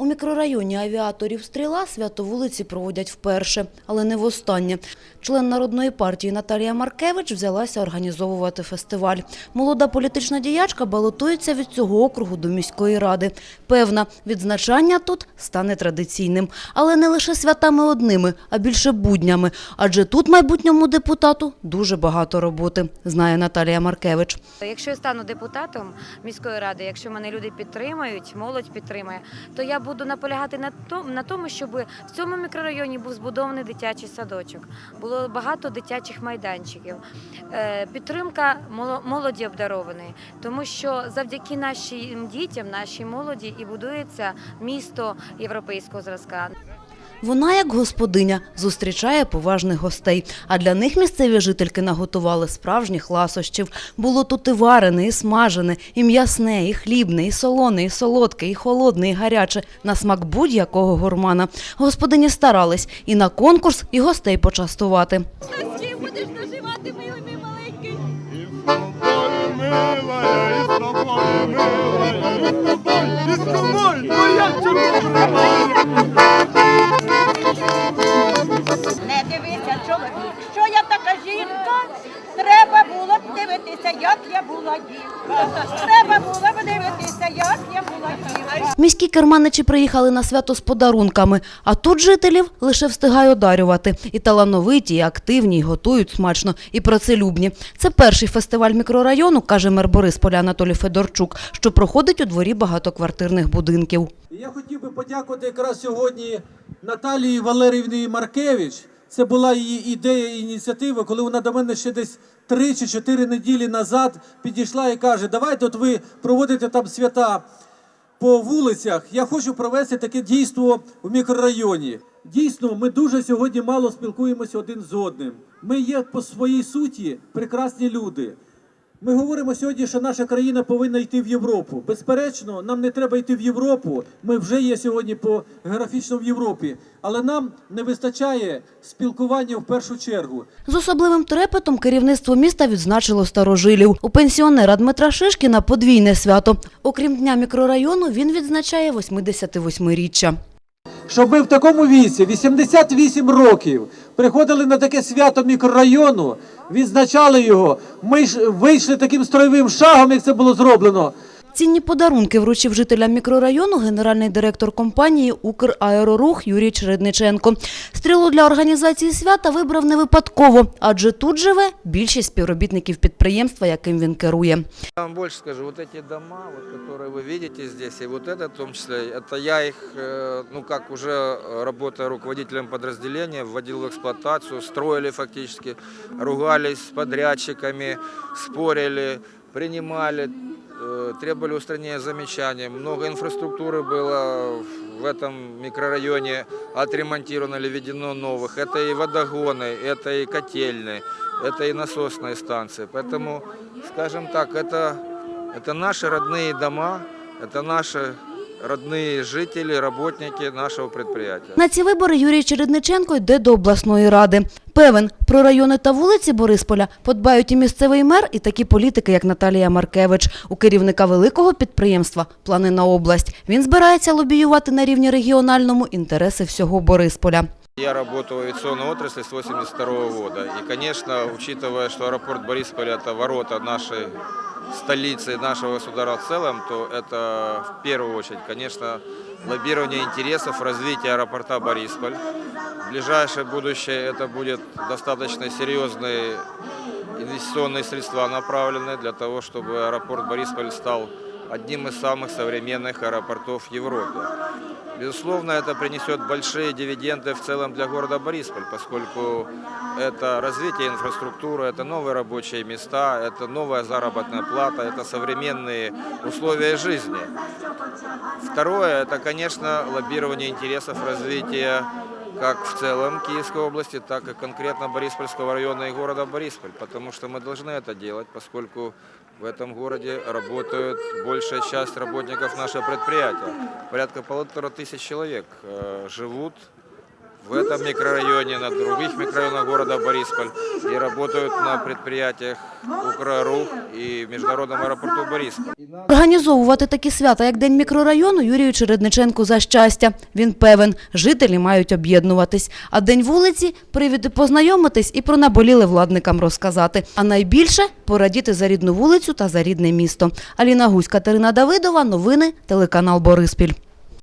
У мікрорайоні авіаторів «Стріла» свято вулиці проводять вперше, але не востаннє. Член Народної партії Наталія Маркевич взялася організовувати фестиваль. Молода політична діячка балотується від цього округу до міської ради. Певна, відзначання тут стане традиційним. Але не лише святами одними, а більше буднями. Адже тут майбутньому депутату дуже багато роботи, знає Наталія Маркевич. Якщо я стану депутатом міської ради, якщо мене люди підтримають, молодь підтримує, то я буду наполягати на тому, на тому, щоб в цьому мікрорайоні був збудований дитячий садочок, було багато дитячих майданчиків, Е, підтримка моло- молоді обдарованої, тому що завдяки нашим дітям, нашій молоді і будується місто європейського зразка. Вона, як господиня, зустрічає поважних гостей. А для них місцеві жительки наготували справжніх ласощів. Було тут і варене, і смажене, і м'ясне, і хлібне, і солоне, і солодке, і холодне, і гаряче. На смак будь-якого гурмана. Господині старались і на конкурс, і гостей почастувати. Будеш наживати, милий чоловік, що я така жінка. Треба було б дивитися, як я була дівка. Треба було б дивитися, як я була дівка. Міські керманичі приїхали на свято з подарунками, а тут жителів лише встигає одарювати. І талановиті, і активні, і готують смачно, і працелюбні. Це перший фестиваль мікрорайону, каже мер Борисполя Анатолій Федорчук, що проходить у дворі багатоквартирних будинків. Я хотів би подякувати якраз сьогодні Наталії Валеріївні Маркевич. Це була її ідея і ініціатива, коли вона до мене ще десь три чи чотири неділі назад підійшла і каже: давайте от ви проводите там свята по вулицях. Я хочу провести таке дійство в мікрорайоні. Дійсно, ми дуже сьогодні мало спілкуємося один з одним. Ми є по своїй суті прекрасні люди. Ми говоримо сьогодні, що наша країна повинна йти в Європу. Безперечно, нам не треба йти в Європу. Ми вже є сьогодні по географічно в Європі, але нам не вистачає спілкування в першу чергу. З особливим трепетом керівництво міста відзначило старожилів. У пенсіонера Дмитра Шишкіна подвійне свято. Окрім дня мікрорайону, він відзначає 88-річчя. Щоб ми в такому віці, 88 років, приходили на таке свято мікрорайону, відзначали його. Ми ж вийшли таким строєвим шагом, як це було зроблено. Цінні подарунки вручив жителям мікрорайону генеральний директор компанії «Украерорух» Юрій Чередниченко. Стрілу для організації свята вибрав не випадково, адже тут живе більшість співробітників підприємства, яким він керує. Я вам больше скажу, вот эти дома, вот, которые вы видите здесь, и вот это в том числе, это я их, э, ну как уже э, работая руководителем подразделения, вводил в эксплуатацию, строили фактически, ругались с подрядчиками, спорили, принимали, э, требовали устранения замечаний. Много инфраструктуры было в этом микрорайоне отремонтировано или введено новых. Это и водогоны, это и котельные, это и насосные станции. Поэтому, скажем так, это, это наши родные дома, это наши родные жители, работники нашего предприятия. На ці вибори Юрій Чередниченко йде до обласної ради. Певен, про райони та вулиці Борисполя подбають і місцевий мер, і такі політики, як Наталія Маркевич. У керівника великого підприємства плани на область. Він збирається лобіювати на рівні регіональному інтереси всього Борисполя. Я работаю в авиационной отрасли с 1982 года. И, конечно, учитывая, что аэропорт Борисполь – это ворота нашей столицы, нашего государства в целом, то это в первую очередь, конечно, лоббирование интересов развития аэропорта Борисполь. В ближайшее будущее это будет достаточно серьезные инвестиционные средства направлены для того, чтобы аэропорт Борисполь стал одним из самых современных аэропортов в Европе. Безусловно, это принесет большие дивиденды в целом для города Борисполь, поскольку это развитие инфраструктуры, это новые рабочие места, это новая заработная плата, это современные условия жизни. Второе, это, конечно, лоббирование интересов развития как в целом Киевской области, так и конкретно Бориспольского района и города Борисполь, потому что мы должны это делать, поскольку в этом городе работает большая часть работников нашего предприятия. Порядка полутора тысяч человек э, живут в этом микрорайоне, на других микрорайонах города Борисполь и работают на предприятиях Украрух и в международном аэропорту Борисполь. Організовувати такі свята, як День мікрорайону, Юрію Чередниченку за щастя. Він певен, жителі мають об'єднуватись. А День вулиці – привіди познайомитись і про наболіле владникам розказати. А найбільше – порадіти за рідну вулицю та за рідне місто. Аліна Гусь, Катерина Давидова. Новини, телеканал Бориспіль.